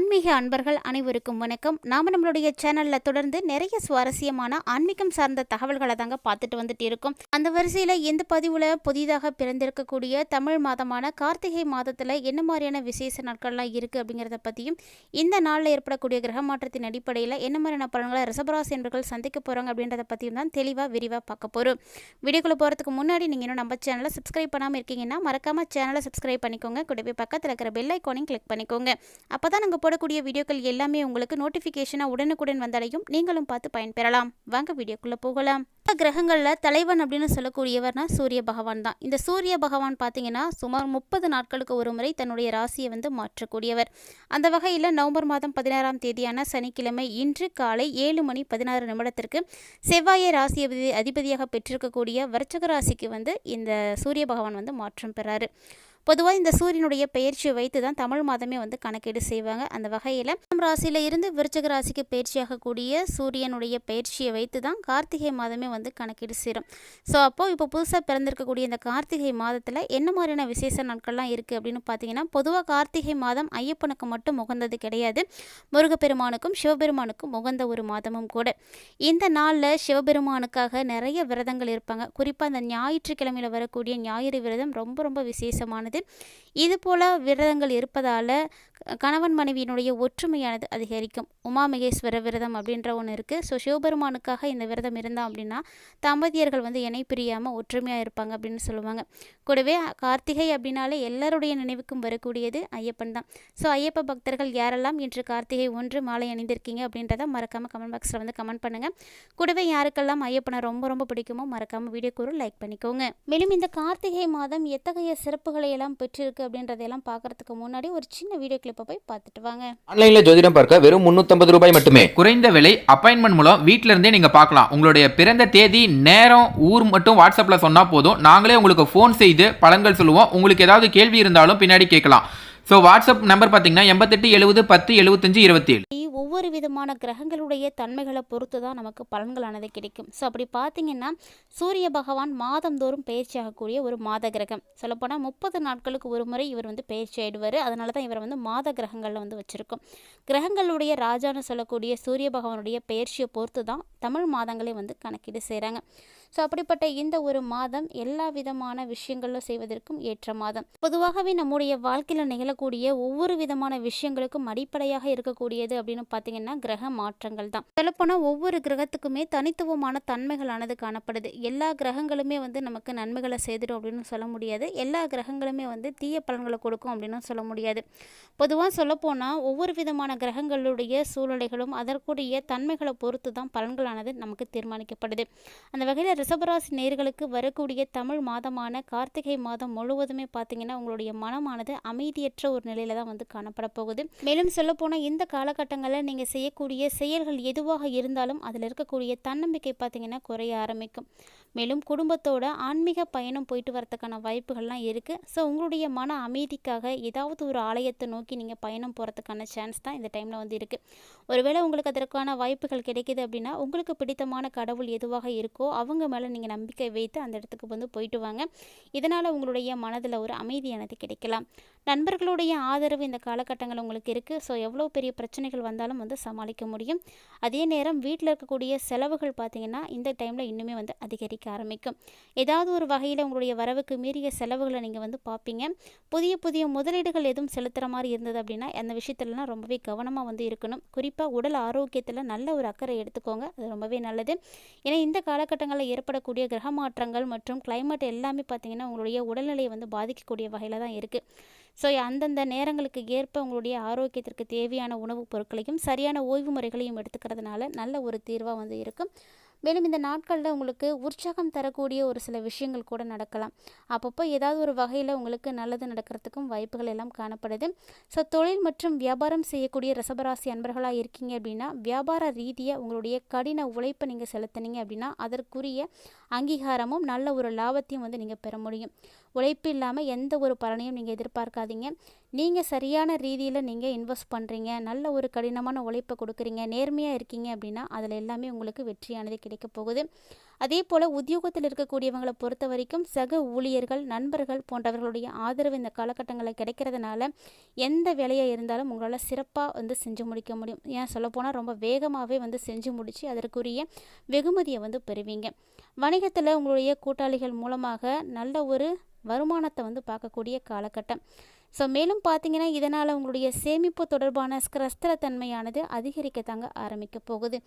ஆன்மீக அன்பர்கள் அனைவருக்கும் வணக்கம். நாம் நம்மளுடைய சேனலில் தொடர்ந்து நிறைய சுவாரஸ்யமான ஆன்மீகம் சார்ந்த தகவல்களை தாங்க பார்த்துட்டு வந்துட்டு இருக்கோம். அந்த வரிசையில் எந்த பதிவில் புதிதாக பிறந்திருக்கக்கூடிய தமிழ் மாதமான கார்த்திகை மாதத்தில் என்ன மாதிரியான விசேஷ நாட்கள்லாம் இருக்குது அப்படிங்கிறத பற்றியும் இந்த நாளில் ஏற்படக்கூடிய கிரக மாற்றத்தின் அடிப்படையில் என்ன மாதிரியான பலன்களை ரிசபராசி என்பர்கள் சந்திக்க போகிறாங்க அப்படின்றத பற்றியும் தான் தெளிவாக விரிவாக பார்க்க போகிறோம் வீடியோக்குள்ளே போகிறதுக்கு முன்னாடி நீங்கள் இன்னும் நம்ம சேனலை சப்ஸ்கிரைப் பண்ணாமல் இருக்கீங்கன்னா மறக்காமல் சேனலை சப்ஸ்கிரைப் பண்ணிக்கோங்க. கூடவே பக்கத்தில் இருக்கிற பெல் ஐக்கானையும் கிளிக் பண்ணிக்கோங்க. அப்போ தான் நாங்கள் போடக்கூடிய வீடியோக்கள் எல்லாமே உங்களுக்கு நோட்டிஃபிகேஷனாக உடனுக்குடன் வந்தடையும். நீங்களும் பார்த்து பயன்பெறலாம். வாங்க வீடியோக்குள்ளே போகலாம். கிரகங்களில் தலைவன் அப்படின்னு சொல்லக்கூடியவர்னா சூரிய பகவான் தான். இந்த சூரிய பகவான் பார்த்தீங்கன்னா சுமார் முப்பது நாட்களுக்கு ஒரு முறை தன்னுடைய ராசியை வந்து மாற்றக்கூடியவர். அந்த வகையில் நவம்பர் மாதம் பதினாறாம் தேதியான சனிக்கிழமை இன்று காலை ஏழு மணி பதினாறு நிமிடத்திற்கு செவ்வாயை ராசி அதிபதியாக பெற்றிருக்கக்கூடிய வர்ச்சக ராசிக்கு வந்து இந்த சூரிய பகவான் வந்து மாற்றம் பெறாரு. பொதுவாக இந்த சூரியனுடைய பெயர்ச்சியை வைத்து தான் தமிழ் மாதமே வந்து கணக்கீடு செய்வாங்க. அந்த வகையில் ராசியில் இருந்து விருச்சக ராசிக்கு பயிற்சியாகக்கூடிய சூரியனுடைய பயிற்சியை வைத்து தான் கார்த்திகை மாதமே வந்து கணக்கீடு செய்கிறோம் ஸோ அப்போது இப்போ புதுசாக பிறந்திருக்கக்கூடிய இந்த கார்த்திகை மாதத்தில் என்ன மாதிரியான விசேஷ நாட்கள்லாம் இருக்குது அப்படின்னு பார்த்தீங்கன்னா பொதுவாக கார்த்திகை மாதம் ஐயப்பனுக்கு மட்டும் உகந்தது கிடையாது. முருகப்பெருமானுக்கும் சிவபெருமானுக்கும் உகந்த ஒரு மாதமும் கூட. இந்த நாளில் சிவபெருமானுக்காக நிறைய விரதங்கள் இருப்பாங்க. குறிப்பாக அந்த ஞாயிற்றுக்கிழமையில் வரக்கூடிய ஞாயிறு விரதம் ரொம்ப ரொம்ப விசேஷமானது. இது இதுபோல விரதங்கள் இருப்பதால் கணவன் மனைவியினுடைய ஒற்றுமையானது அதிகரிக்கும். உமா மகேஸ்வர விரதம் அப்படின்ற ஒன்று இருக்குது ஸோ சிவபெருமானுக்காக இந்த விரதம் இருந்தால் அப்படின்னா தம்பதியர்கள் வந்து இணை பிரியாமல் ஒற்றுமையாக இருப்பாங்க அப்படின்னு சொல்லுவாங்க. கூடவே கார்த்திகை அப்படின்னாலே எல்லாருடைய நினைவுக்கும் வரக்கூடியது ஐயப்பன் தான். ஸோ ஐயப்ப பக்தர்கள் யாரெல்லாம் இன்று கார்த்திகை ஒன்று மாலை அணிந்திருக்கீங்க அப்படின்றத மறக்காமல் கமெண்ட் பாக்ஸில் வந்து கமெண்ட் பண்ணுங்கள் கூடவே யாருக்கெல்லாம் ஐயப்பனை ரொம்ப ரொம்ப பிடிக்குமோ மறக்காமல் வீடியோக்கு ஒரு லைக் பண்ணிக்கோங்க. மேலும் இந்த கார்த்திகை மாதம் எத்தகைய சிறப்புகளை எல்லாம் பெற்றிருக்கு அப்படின்றதையெல்லாம் பார்க்கறதுக்கு முன்னாடி ஒரு சின்ன வீடியோ கிளிப்பை போய் பார்த்துட்டு வாங்க. ஆன்லைன்ல ஜோதிடம் பார்க்க வெறும் 350 ரூபாய் மட்டுமே. குறைந்த விலை அப்பாயின்மெண்ட் மூலம் வீட்ல இருந்தே நீங்க பார்க்கலாம். உங்களுடைய பிறந்த தேதி நேரம் ஊர் மட்டும் வாட்ஸ்அப்ல சொன்னா போதும். நாங்களே உங்களுக்கு ஃபோன் செய்து பலன்கள் சொல்லுவோம். உங்களுக்கு ஏதாவது கேள்வி இருந்தாலும் பின்னாடி கேட்கலாம். ஸோ வாட்ஸ்அப் நம்பர் பார்த்தீங்கன்னா எண்பத்தெட்டு எழுபது பத்து எழுபத்தஞ்சு இருபத்தி ஏழு ஒவ்வொரு விதமான கிரகங்களுடைய தன்மைகளை பொறுத்து தான் நமக்கு பலன்களானது கிடைக்கும். ஸோ அப்படி பார்த்தீங்கன்னா சூரிய பகவான் மாதந்தோறும் பயிற்சியாகக்கூடிய ஒரு மாத கிரகம். சொல்லப்போனால் முப்பது நாட்களுக்கு ஒரு முறை இவர் வந்து பயிற்சி ஆயிடுவார். அதனால தான் இவரை வந்து மாத கிரகங்களில் வந்து வச்சுருக்கோம். கிரகங்களுடைய ராஜான்னு சொல்லக்கூடிய சூரிய பகவானுடைய பெயர்ச்சியை பொறுத்து தான் தமிழ் மாதங்களே வந்து கணக்கீடு செய்கிறாங்க ஸோ அப்படிப்பட்ட இந்த ஒரு மாதம் எல்லா விதமான விஷயங்களும் செய்வதற்கும் ஏற்ற மாதம். பொதுவாகவே நம்முடைய வாழ்க்கையில் நிகழக்கூடிய ஒவ்வொரு விதமான விஷயங்களுக்கும் அடிப்படையாக இருக்கக்கூடியது அப்படின்னு பார்த்தீங்கன்னா கிரக மாற்றங்கள் தான். சொல்லப்போனால் ஒவ்வொரு கிரகத்துக்குமே தனித்துவமான தன்மைகளானது காணப்படுது. எல்லா கிரகங்களுமே வந்து நமக்கு நன்மைகளை செய்திடும் அப்படின்னு சொல்ல முடியாது. எல்லா கிரகங்களுமே வந்து தீய பலன்களை கொடுக்கும் அப்படின்னு சொல்ல முடியாது. பொதுவாக சொல்லப்போனால் ஒவ்வொரு விதமான கிரகங்களுடைய சூழ்நிலைகளும் அதற்குரிய தன்மைகளை பொறுத்து தான் பலன்களானது நமக்கு தீர்மானிக்கப்படுது. அந்த வகையில் ரிஷபராசி நேர்களுக்கு வரக்கூடிய தமிழ் மாதமான கார்த்திகை மாதம் முழுவதுமே பார்த்தீங்கன்னா உங்களுடைய மனமானது அமைதியற்ற ஒரு நிலையில தான் வந்து காணப்பட போகுது. மேலும் சொல்லப்போனால் இந்த காலகட்டங்களில் நீங்கள் செய்யக்கூடிய செயல்கள் எதுவாக இருந்தாலும் அதில் இருக்கக்கூடிய தன்னம்பிக்கை பார்த்தீங்கன்னா குறைய ஆரம்பிக்கும். மேலும் குடும்பத்தோட ஆன்மீக பயணம் போயிட்டு வரதுக்கான வாய்ப்புகள்லாம் இருக்குது ஸோ உங்களுடைய மன அமைதிக்காக ஏதாவது ஒரு ஆலயத்தை நோக்கி நீங்கள் பயணம் போகிறதுக்கான சான்ஸ் தான் இந்த டைமில் வந்து இருக்குது ஒருவேளை உங்களுக்கு அதற்கான வாய்ப்புகள் கிடைக்கிது அப்படின்னா உங்களுக்கு பிடித்தமான கடவுள் எதுவாக இருக்கோ அவங்க மேலே நீங்கள் நம்பிக்கை வைத்து அந்த இடத்துக்கு வந்து போயிட்டு வாங்க. இதனால் உங்களுடைய மனதில் ஒரு அமைதியானது கிடைக்கலாம். நண்பர்களுடைய ஆதரவு இந்த காலகட்டங்கள் உங்களுக்கு இருக்குது ஸோ எவ்வளோ பெரிய பிரச்சனைகள் வந்தாலும் வந்து சமாளிக்க முடியும். அதே நேரம் வீட்டில் இருக்கக்கூடிய செலவுகள் பார்த்திங்கன்னா இந்த டைமில் இன்னுமே வந்து அதிகரிக்க ஆரம்பிக்கும். ஏதாவது ஒரு வகையில் உங்களுடைய வரவுக்கு மீறிய செலவுகளை நீங்கள் வந்து பார்ப்பீங்க. புதிய புதிய முதலீடுகள் எதுவும் செலுத்துகிற மாதிரி இருந்தது அப்படின்னா அந்த விஷயத்துலலாம் ரொம்பவே கவனமாக வந்து இருக்கணும். குறிப்பாக உடல் ஆரோக்கியத்தில் நல்ல ஒரு அக்கறை எடுத்துக்கோங்க. அது ரொம்பவே நல்லது. ஏன்னா இந்த காலகட்டங்களில் ஏற்படக்கூடிய கிரக மாற்றங்கள் மற்றும் கிளைமேட் எல்லாமே பார்த்திங்கன்னா உங்களுடைய உடல்நிலையை வந்து பாதிக்கக்கூடிய வகையில் தான் இருக்குது ஸோ அந்தந்த நேரங்களுக்கு ஏற்ப உங்களுடைய ஆரோக்கியத்திற்கு தேவையான உணவுப் பொருட்களையும் சரியான ஓய்வு முறைகளையும் எடுத்துக்கிறதுனால நல்ல ஒரு தீர்வாக வந்து இருக்கும். மேலும் இந்த நாட்களில் உங்களுக்கு உற்சாகம் தரக்கூடிய ஒரு சில விஷயங்கள் கூட நடக்கலாம். அப்பப்போ ஏதாவது ஒரு வகையில் உங்களுக்கு நல்லது நடக்கிறதுக்கும் வாய்ப்புகள் எல்லாம் காணப்படுது. ஸோ தொழில் மற்றும் வியாபாரம் செய்யக்கூடிய ரசபராசி அன்பர்களாக இருக்கீங்க அப்படின்னா வியாபார ரீதியாக உங்களுடைய கடின உழைப்பை நீங்கள் செலுத்துனீங்க அப்படின்னா அதற்குரிய அங்கீகாரமும் நல்ல ஒரு லாபத்தையும் வந்து நீங்கள் பெற முடியும். உழைப்பு இல்லாமல் எந்த ஒரு பலனையும் நீங்கள் எதிர்பார்க்காதீங்க. நீங்கள் சரியான ரீதியில் நீங்கள் இன்வெஸ்ட் பண்ணுறீங்க நல்ல ஒரு கடினமான உழைப்பை கொடுக்குறீங்க. நேர்மையாக இருக்கீங்க அப்படின்னா அதில் எல்லாமே உங்களுக்கு வெற்றியானது கிடைக்க போகுது. அதே போல் உத்தியோகத்தில் இருக்கக்கூடியவங்களை பொறுத்த வரைக்கும் சக ஊழியர்கள் நண்பர்கள் போன்றவர்களுடைய ஆதரவு இந்த காலகட்டங்களில் கிடைக்கிறதுனால எந்த வேலையாக இருந்தாலும் உங்களால் சிறப்பாக வந்து செஞ்சு முடிக்க முடியும். ஏன் சொல்லப்போனால் ரொம்ப வேகமாகவே வந்து செஞ்சு முடித்து அதற்குரிய வெகுமதியை வந்து பெறுவீங்க. வணிகத்தில் உங்களுடைய கூட்டாளிகள் மூலமாக நல்ல ஒரு வருமானத்தை வந்து பார்க்கக்கூடிய காலகட்டம். ஸோ மேலும் பார்த்தீங்கன்னா இதனால் உங்களுடைய சேமிப்பு தொடர்பான ஸ்திரத்தன்மையானது அதிகரிக்கத்தாங்க ஆரம்பிக்க போகுது.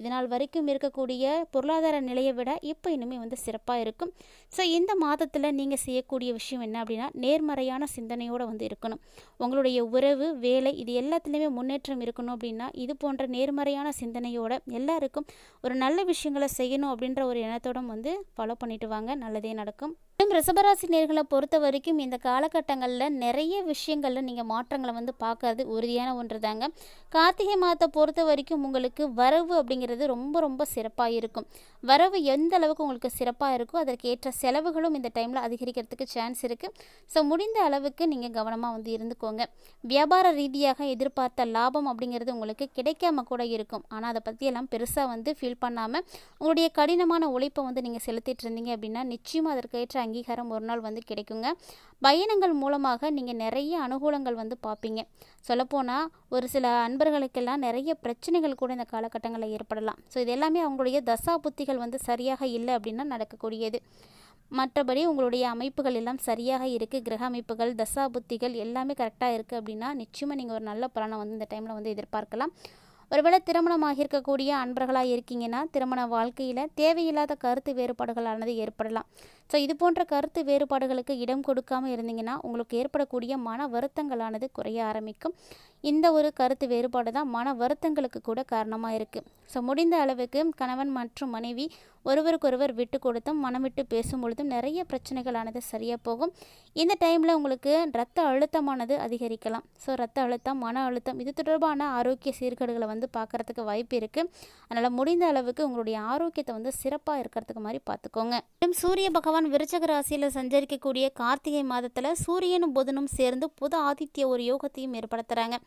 இதனால் வரைக்கும் இருக்கக்கூடிய பொருளாதார நிலையை விட இப்போ இன்னுமே வந்து சிறப்பாக இருக்கும். ஸோ இந்த மாதத்தில் நீங்கள் செய்யக்கூடிய விஷயம் என்ன அப்படின்னா நேர்மறையான சிந்தனையோடு வந்து இருக்கணும். உங்களுடைய உறவு வேலை இது எல்லாத்துலேயுமே முன்னேற்றம் இருக்கணும் அப்படின்னா இது போன்ற நேர்மறையான சிந்தனையோட எல்லாருக்கும் ஒரு நல்ல விஷயங்களை செய்யணும் அப்படின்ற ஒரு எண்ணத்தோட வந்து ஃபாலோ பண்ணிட்டு வாங்க. நல்லதே நடக்கும். ரிஷபராசி நேர்களை பொறுத்த வரைக்கும் இந்த காலகட்டங்களில் நிறைய விஷயங்களில் நீங்கள் மாற்றங்களை வந்து பார்க்கறது உறுதியான ஒன்று தாங்க கார்த்திகை மாதத்தை பொறுத்த வரைக்கும் உங்களுக்கு வரவு அப்படிங்கிறது ரொம்ப ரொம்ப சிறப்பாக இருக்கும். வரவு எந்த அளவுக்கு உங்களுக்கு சிறப்பாக இருக்கோ அதற்கேற்ற செலவுகளும் இந்த டைமில் அதிகரிக்கிறதுக்கு சான்ஸ் இருக்குது ஸோ முடிந்த அளவுக்கு நீங்கள் கவனமாக வந்து இருந்துக்கோங்க. வியாபார ரீதியாக எதிர்பார்த்த லாபம் அப்படிங்கிறது உங்களுக்கு கிடைக்காம கூட இருக்கும். ஆனால் அதை பற்றியெல்லாம் பெருசாக வந்து ஃபீல் பண்ணாமல் உங்களுடைய கடினமான உழைப்பை வந்து நீங்கள் செலுத்திட்டு இருந்தீங்க அப்படின்னா நிச்சயமாக அதற்கேற்ற அங்கீகாரம் ஒரு நாள் வந்து கிடைக்குங்க. பயணங்கள் மூலமாக நீங்கள் நிறைய அனுகூலங்கள் வந்து பார்ப்பீங்க. சொல்லப்போனால் ஒரு சில அன்பர்களுக்கெல்லாம் நிறைய பிரச்சனைகள் கூட இந்த காலகட்டங்களில் ஏற்படலாம். ஸோ இது எல்லாமே அவங்களுடைய தசா புத்திகள் வந்து சரியாக இல்லை அப்படின்னா நடக்கக்கூடியது. மற்றபடி உங்களுடைய அமைப்புகள் எல்லாம் சரியாக இருக்குது கிரக அமைப்புகள் தசா புத்திகள் எல்லாமே கரெக்டாக இருக்குது அப்படின்னா நிச்சயமாக நீங்கள் ஒரு நல்ல பலனை வந்து இந்த டைமில் வந்து எதிர்பார்க்கலாம். ஒருவேளை திருமணமாக இருக்கக்கூடிய அன்பர்களாக இருக்கீங்கன்னா திருமண வாழ்க்கையில் தேவையில்லாத கருத்து வேறுபாடுகளானது ஏற்படலாம். ஸோ இது போன்ற கருத்து வேறுபாடுகளுக்கு இடம் கொடுக்காம இருந்தீங்கன்னா உங்களுக்கு ஏற்படக்கூடிய மன வருத்தங்களானது குறைய ஆரம்பிக்கும். இந்த ஒரு கருத்து வேறுபாடு தான் மன வருத்தங்களுக்கு கூட காரணமாக இருக்குது ஸோ முடிந்த அளவுக்கு கணவன் மற்றும் மனைவி ஒருவருக்கொருவர் விட்டு கொடுத்தும் மனம் விட்டு பேசும் பொழுதும் நிறைய பிரச்சனைகளானது சரியாக போகும். இந்த டைமில் உங்களுக்கு ரத்த அழுத்தமானது அதிகரிக்கலாம். ஸோ ரத்த அழுத்தம் மன அழுத்தம் இது தொடர்பான ஆரோக்கிய சீர்கேடுகளை வந்து பார்க்குறதுக்கு வாய்ப்பு இருக்குது அதனால் முடிந்த அளவுக்கு உங்களுடைய ஆரோக்கியத்தை வந்து சிறப்பாக இருக்கிறதுக்கு மாதிரி பார்த்துக்கோங்க. மேலும் சூரிய பகவான் விருச்சக ராசியில் சஞ்சரிக்கக்கூடிய கார்த்திகை மாதத்தில் சூரியனும் புதனும் சேர்ந்து புது ஆதித்ய ஒரு யோகத்தையும் ஏற்படுத்துகிறாங்க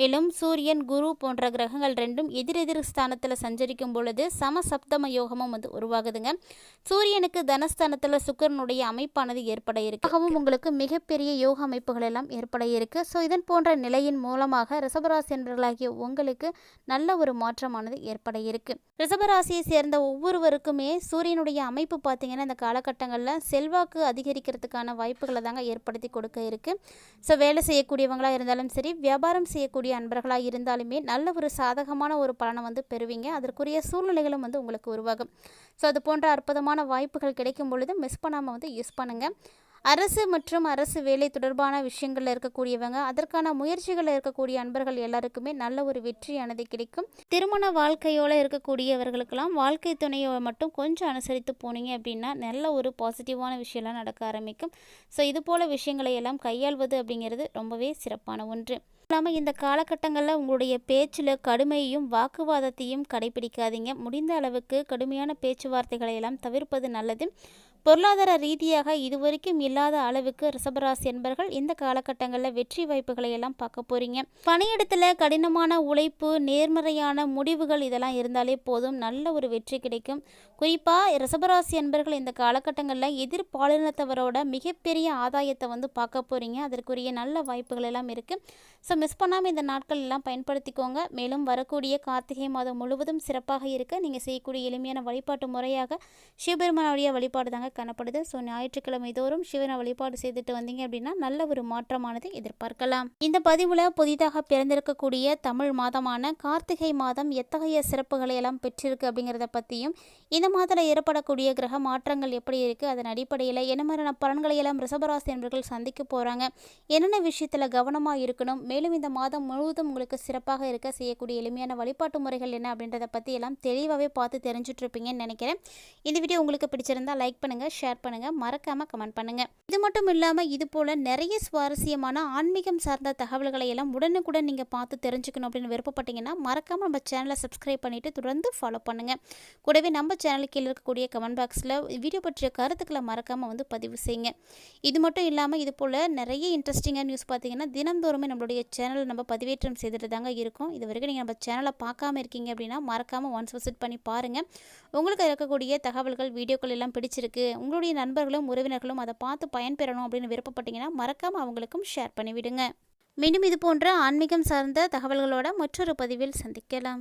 மேலும் சூரியன் குரு போன்ற கிரகங்கள் ரெண்டும் எதிரெதிர் ஸ்தானத்தில் சஞ்சரிக்கும் பொழுது சமசப்தம யோகமும் வந்து உருவாகுதுங்க. சூரியனுக்கு தனஸ்தானத்தில் சுக்கரனுடைய அமைப்பானது ஏற்பட இருக்கு. ஆகவும் உங்களுக்கு மிகப்பெரிய யோக அமைப்புகள் எல்லாம் ஏற்பட இருக்கு. ஸோ இதன் போன்ற நிலையின் மூலமாக ரிஷபராசி என்பவர்களாகிய உங்களுக்கு நல்ல ஒரு மாற்றமானது ஏற்பட இருக்கு. ரிசபராசியை சேர்ந்த ஒவ்வொருவருக்குமே சூரியனுடைய அமைப்பு பார்த்தீங்கன்னா இந்த காலகட்டங்களில் செல்வாக்கு அதிகரிக்கிறதுக்கான வாய்ப்புகளை தாங்க ஏற்படுத்தி கொடுக்க இருக்கு. ஸோ வேலை செய்யக்கூடியவங்களாக இருந்தாலும் சரி வியாபாரம் செய்யக்கூடிய அன்பர்களாக இருந்தாலுமே நல்ல ஒரு சாதகமான ஒரு பலனை வந்து பெறுவீங்க. அதற்குரிய சூழ்நிலைகளும் வந்து உங்களுக்கு உருவாகும். ஸோ அது போன்ற அற்புதமான வாய்ப்புகள் கிடைக்கும் பொழுது மிஸ் பண்ணாமல் வந்து யூஸ் பண்ணுங்கள் அரசு மற்றும் அரசு வேலை தொடர்பான விஷயங்களில் இருக்கக்கூடியவங்க அதற்கான முயற்சிகளில் இருக்கக்கூடிய அன்பர்கள் எல்லாருக்குமே நல்ல ஒரு வெற்றியானது கிடைக்கும். திருமண வாழ்க்கையோடு இருக்கக்கூடியவர்களுக்கெல்லாம் வாழ்க்கை துணையை மட்டும் கொஞ்சம் அனுசரித்து போனீங்க அப்படின்னா நல்ல ஒரு பாசிட்டிவான விஷயம்லாம் நடக்க ஆரம்பிக்கும். ஸோ இது போல் விஷயங்களை எல்லாம் கையாள்வது அப்படிங்கிறது ரொம்பவே சிறப்பான ஒன்று. இல்லாமல் இந்த காலகட்டங்களில் உங்களுடைய பேச்சில் கடுமையையும் வாக்குவாதத்தையும் கடைபிடிக்காதீங்க. முடிந்த அளவுக்கு கடுமையான பேச்சுவார்த்தைகளை எல்லாம் தவிர்ப்பது நல்லது. பொருளாதார ரீதியாக இதுவரைக்கும் இல்லாத அளவுக்கு ரிஷபராசி என்பர்கள் இந்த காலகட்டங்களில் வெற்றி வாய்ப்புகளை எல்லாம் பார்க்க போறீங்க. பணியிடத்தில் கடினமான உழைப்பு நேர்மறையான முடிவுகள் இதெல்லாம் இருந்தாலே போதும். நல்ல ஒரு வெற்றி கிடைக்கும். குறிப்பாக ரிஷபராசி என்பர்கள் இந்த காலகட்டங்களில் எதிர்பாலினத்தவரோட மிகப்பெரிய ஆதாயத்தை வந்து பார்க்க போறீங்க. அதற்குரிய நல்ல வாய்ப்புகள் எல்லாம் இருக்குது ஸோ மிஸ் பண்ணாமல் இந்த நாட்கள் எல்லாம் பயன்படுத்திக்கோங்க. மேலும் வரக்கூடிய கார்த்திகை மாதம் முழுவதும் சிறப்பாக இருக்க. நீங்கள் செய்யக்கூடிய எளிமையான வழிபாட்டு முறையாக சிவபெருமானுடைய வழிபாடு தாங்க காணப்படுது. ஸோ ஞாயிற்றுக்கிழமை தோறும் சிவனை வழிபாடு செய்துட்டு வந்தீங்க அப்படின்னா நல்ல ஒரு மாற்றமானது எதிர்பார்க்கலாம். இந்த பதிவில் புதிதாக பிறந்திருக்கக்கூடிய தமிழ் மாதமான கார்த்திகை மாதம் எத்தகைய சிறப்புகளை எல்லாம் பெற்றிருக்கு அப்படிங்கிறத பற்றியும் இந்த மாதத்தில் ஏற்படக்கூடிய கிரக மாற்றங்கள் எப்படி இருக்குது அதன் அடிப்படையில் என்ன மாதிரியான பலன்களை எல்லாம் ரிஷபராசி என்பர்கள் சந்திக்க போகிறாங்க என்னென்ன விஷயத்தில் கவனமாக இருக்கணும் மேலும் இந்த மாதம் முழுவதும் உங்களுக்கு சிறப்பாக இருக்க செய்யக்கூடிய எளிமையான வழிபாட்டு முறைகள் என்ன அப்படின்றத பற்றி எல்லாம் தெளிவாகவே பார்த்து தெரிஞ்சுட்ருப்பீங்கன்னு நினைக்கிறேன். இந்த வீடியோ உங்களுக்கு பிடிச்சிருந்தா லைக் பண்ணுங்கள் பண்ணுங்கள் ஷேர் பண்ணுங்கள் மறக்காமல் கமெண்ட் பண்ணுங்கள் இது மட்டும் இல்லாமல் இது போல் நிறைய சுவாரஸ்யமான ஆன்மீகம் சார்ந்த தகவல்களை எல்லாம் உடனுக்குடன் நீங்கள் பார்த்து தெரிஞ்சுக்கணும் அப்படின்னு விருப்பப்பட்டீங்கன்னா மறக்காமல் நம்ம சேனலை சப்ஸ்கிரைப் பண்ணிவிட்டு தொடர்ந்து ஃபாலோ பண்ணுங்கள் கூடவே நம்ம சேனலுக்கு கீழே இருக்கக்கூடிய கமெண்ட் பாக்ஸில் வீடியோ பற்றிய கருத்துக்களை மறக்காமல் வந்து பதிவு செய்யுங்க. இது மட்டும் இல்லாமல் இது போல் நிறைய இன்ட்ரெஸ்டிங்காக நியூஸ் பார்த்தீங்கன்னா தினந்தோறுமே நம்மளுடைய சேனலை நம்ம பதிவேற்றம் செய்துட்டு தாங்க இருக்கும். இது வரைக்கும் நீங்கள் நம்ம சேனலை பார்க்காம இருக்கீங்க அப்படின்னா மறக்காமல் ஒன்ஸ் விசிட் பண்ணி பாருங்கள் உங்களுக்கு இருக்கக்கூடிய தகவல்கள் வீடியோக்கள் எல்லாம் பிடிச்சிருக்கு உங்களுடைய நண்பர்களும் உறவினர்களும் அதை பார்த்து பயன்பெறணும் அப்படின்னு விருப்பப்பட்டீங்கன்னா மறக்காமல் அவங்களுக்கும் ஷேர் பண்ணிவிடுங்க. மீண்டும் இது போன்ற ஆன்மீகம் சார்ந்த தகவல்களோட மற்றொரு பதிவில் சந்திக்கலாம்.